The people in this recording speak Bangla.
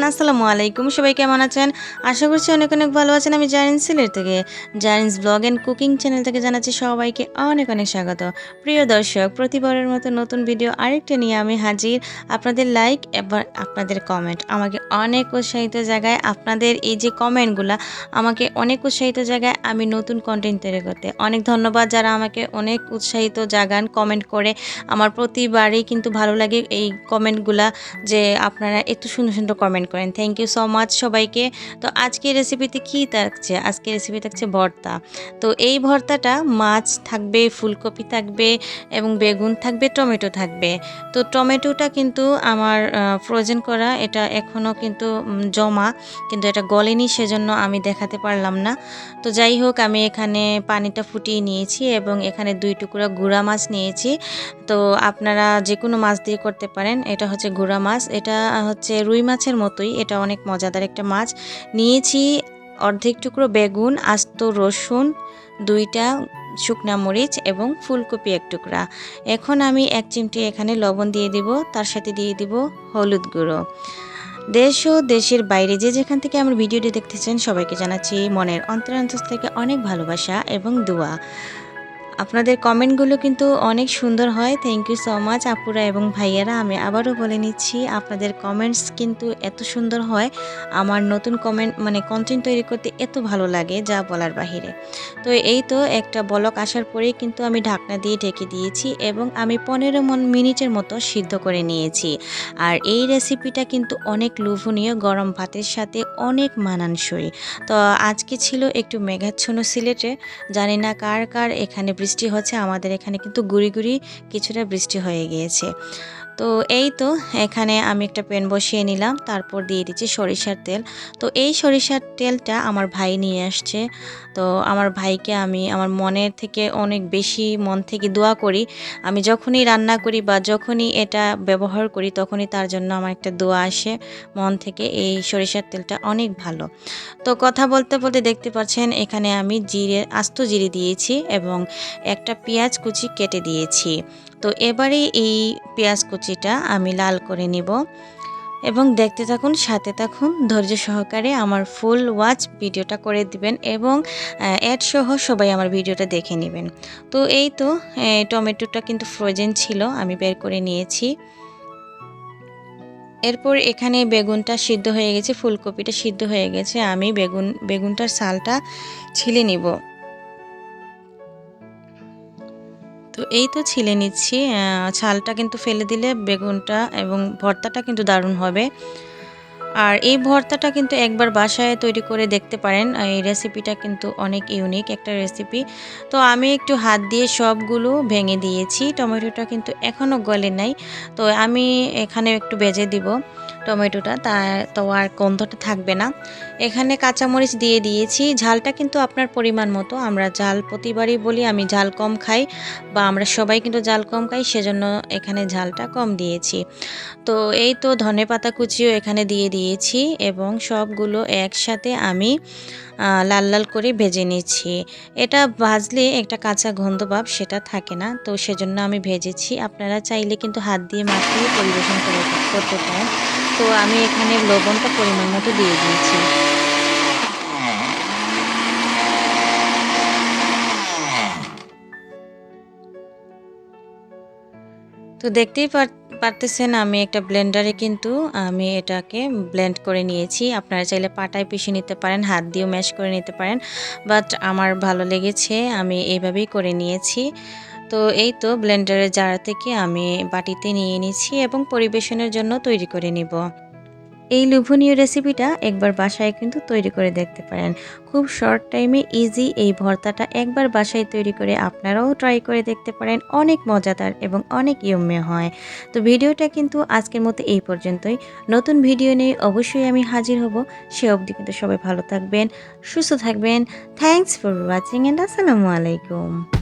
এভরিওয়ান আসসালামু আলাইকুম। সবাই কেমন আছেন? আশা করছি অনেক অনেক ভালো আছেন। আমি জারিন্স সিলেট থেকে Zarin's blog and cooking channel থেকে জানাচ্ছি সবাইকে অনেক অনেক স্বাগত। প্রিয় দর্শক, প্রতিবারের মতো নতুন ভিডিও আরেকটা নিয়ে আমি হাজির। আপনাদের লাইক এবার আপনাদের কমেন্ট আমাকে অনেক উৎসাহিত জায়গায় আপনাদের এই যে কমেন্টগুলো আমাকে অনেক উৎসাহিত জায়গায় আমি নতুন কন্টেন্ট তৈরি করতে। অনেক ধন্যবাদ যারা আমাকে অনেক উৎসাহিত জাগান কমেন্ট করে। আমার প্রতিবারই কিন্তু ভালো লাগে এই কমেন্টগুলা যে আপনারা এত সুন্দর সুন্দর কমেন্ট করেন। থ্যাংক ইউ সো মাচ সবাইকে। তো আজকের রেসিপিতে কী থাকছে? আজকের রেসিপি থাকছে ভর্তা। তো এই ভর্তাটা মাছ থাকবে, ফুলকপি থাকবে এবং বেগুন থাকবে, টমেটো থাকবে। তো টমেটোটা কিন্তু আমার ফ্রোজেন করা, এটা এখনও কিন্তু জমা। কিন্তু এটা গলেনি সেজন্য আমি দেখাতে পারলাম না। তো যাই হোক, আমি এখানে পানিটা ফুটিয়ে নিয়েছি এবং এখানে দুই টুকরা গুঁড়া মাছ নিয়েছি। তো আপনারা যে কোনো মাছ দিয়ে করতে পারেন। এটা হচ্ছে গুঁড়া মাছ। এটা হচ্ছে রুই মাছের মতোই। এটা অনেক মজাদার একটা মাছ। নিয়েছি অর্ধেক টুকরো বেগুন, আস্ত রসুন, দুইটা শুকনা মরিচ এবং ফুলকপি এক টুকরা। এখন আমি এক চিমটি এখানে লবণ দিয়ে দিব। তার সাথে দিয়ে দিব হলুদ গুঁড়ো। দেশ ও দেশের বাইরে যে যেখান থেকে আমার ভিডিওটি দেখতেছেন, সবাইকে জানাচ্ছি মনের অন্তরান্তর থেকে অনেক ভালোবাসা এবং দোয়া। আপনাদের কমেন্টগুলো কিন্তু অনেক সুন্দর হয়। থ্যাংক ইউ সো মাচ আপুরা এবং ভাইয়ারা। আমি আবারও বলে নিচ্ছি, আপনাদের কমেন্টস কিন্তু এত সুন্দর হয়। আমার নতুন কমেন্ট মানে কন্টেন্ট তৈরি করতে এত ভালো লাগে যা বলার বাহিরে। তো এই তো একটা বলক আসার পরেই কিন্তু আমি ঢাকনা দিয়ে ঢেকে দিয়েছি এবং আমি পনেরো মন মিনিটের মতো সিদ্ধ করে নিয়েছি। আর এই রেসিপিটা কিন্তু অনেক লোভনীয়, গরম ভাতের সাথে অনেক মানানসই। তো আজকে ছিল একটু মেঘাচ্ছন্ন সিলেটে। জানি না কার কার এখানে বৃষ্টি হচ্ছে আমাদের এখানে কিন্তু গুড়ি গুড়ি কিছুটা বৃষ্টি হয়ে গিয়েছে। তো এই তো এখানে আমি একটা প্যান বসিয়ে নিলাম, তারপর দিয়ে দিচ্ছি সরিষার তেল। তো এই সরিষার তেলটা আমার ভাই নিয়ে আসছে। তো আমার ভাইকে আমি, আমার মনের থেকে অনেক বেশি মন থেকে দোয়া করি। আমি যখনই রান্না করি বা যখনই এটা ব্যবহার করি, তখনই তার জন্য আমার একটা দোয়া আসে। মন থেকে এই সরিষার তেলটা অনেক ভালো। তো কথা বলতে বলতে দেখতে পাচ্ছেন, এখানে আমি জিরে, আস্ত জিরে দিয়েছি এবং একটা পেঁয়াজ কুচি কেটে দিয়েছি। তো এবারে এই পেঁয়াজ কুচিটা আমি লাল করে নিব এবং দেখতে থাকুন, সাথে থাকুন, ধৈর্য সহকারে আমার ফুল ওয়াচ ভিডিওটা করে দিবেন এবং অ্যাড সহ সবাই আমার ভিডিওটা দেখে নেবেন। তো এই তো টমেটোটা কিন্তু ফ্রোজেন ছিল, আমি বের করে নিয়েছি। এরপর এখানে বেগুনটা সিদ্ধ হয়ে গেছে, ফুলকপিটা সিদ্ধ হয়ে গেছে, আমি বেগুন, বেগুনটার সালটা ছিলে নিব। এই তো ছিলে নিচ্ছি। ছালটা কিন্তু ফেলে দিলে বেগুনটা এবং ভর্তাটা কিন্তু দারুণ হবে। আর এই ভর্তাটা কিন্তু একবার বাসায় তৈরি করে দেখতে পারেন। এই রেসিপিটা কিন্তু অনেক ইউনিক একটা রেসিপি তো আমি একটু হাত দিয়ে সবগুলো ভেঙে দিয়েছি। টমেটোটা কিন্তু এখনও গলে নাই। তো আমি এখানে একটু বেজে দিব। টমেটোটা, তা তো আর গন্ধটা থাকবে না। এখানে কাঁচামরিচ দিয়ে দিয়েছি। ঝালটা কিন্তু আপনার পরিমাণ মতো। আমরা ঝাল প্রতিবারই বলি, আমি ঝাল কম খাই বা আমরা সবাই কিন্তু ঝাল কম খাই, সেজন্য এখানে ঝালটা কম দিয়েছি। তো এই তো ধনে পাতা কুচিও এখানে দিয়ে দিয়েছি এবং সবগুলো একসাথে আমি লাল লাল করে ভেজে নিচ্ছি। এটা ভাজলে একটা কাঁচা গন্ধ ভাব সেটা থাকে না, তো সেজন্য আমি ভেজেছি। আপনারা চাইলে কিন্তু হাত দিয়ে মাখিয়ে পরিবেশন করে করতে পারেন। তো আমি এখানে লবণটা পরিমাণ মতো দিয়ে দিয়েছি। তো দেখতেই পার- পারতেছেন আমি একটা ব্লেন্ডারে কিন্তু আমি এটাকে ব্লেন্ড করে নিয়েছি। আপনারা চাইলে পাটায় পিষে নিতে পারেন, হাত দিয়েও ম্যাশ করে নিতে পারেন। বাট আমার ভালো লেগেছে, আমি এইভাবেই করে নিয়েছি। তো এই তো ব্লেন্ডারের জার থেকে আমি বাটিতে নিয়ে নিয়েছি এবং পরিবেশনের জন্য তৈরি করে নিব। এই লোভনীয় রেসিপিটা একবার বাসায় কিন্তু তৈরি করে দেখতে পারেন। খুব শর্ট টাইমে ইজি এই ভর্তাটা একবার বাসায় তৈরি করে আপনারাও ট্রাই করে দেখতে পারেন। অনেক মজাদার এবং অনেক ইয়ম্য হয়। তো ভিডিওটা কিন্তু আজকের মতো এই পর্যন্তই। নতুন ভিডিও নিয়ে অবশ্যই আমি হাজির হব। সে অবধি কিন্তু সবাই ভালো থাকবেন, সুস্থ থাকবেন। থ্যাংকস ফর ওয়াচিং অ্যান্ড আসসালামু আলাইকুম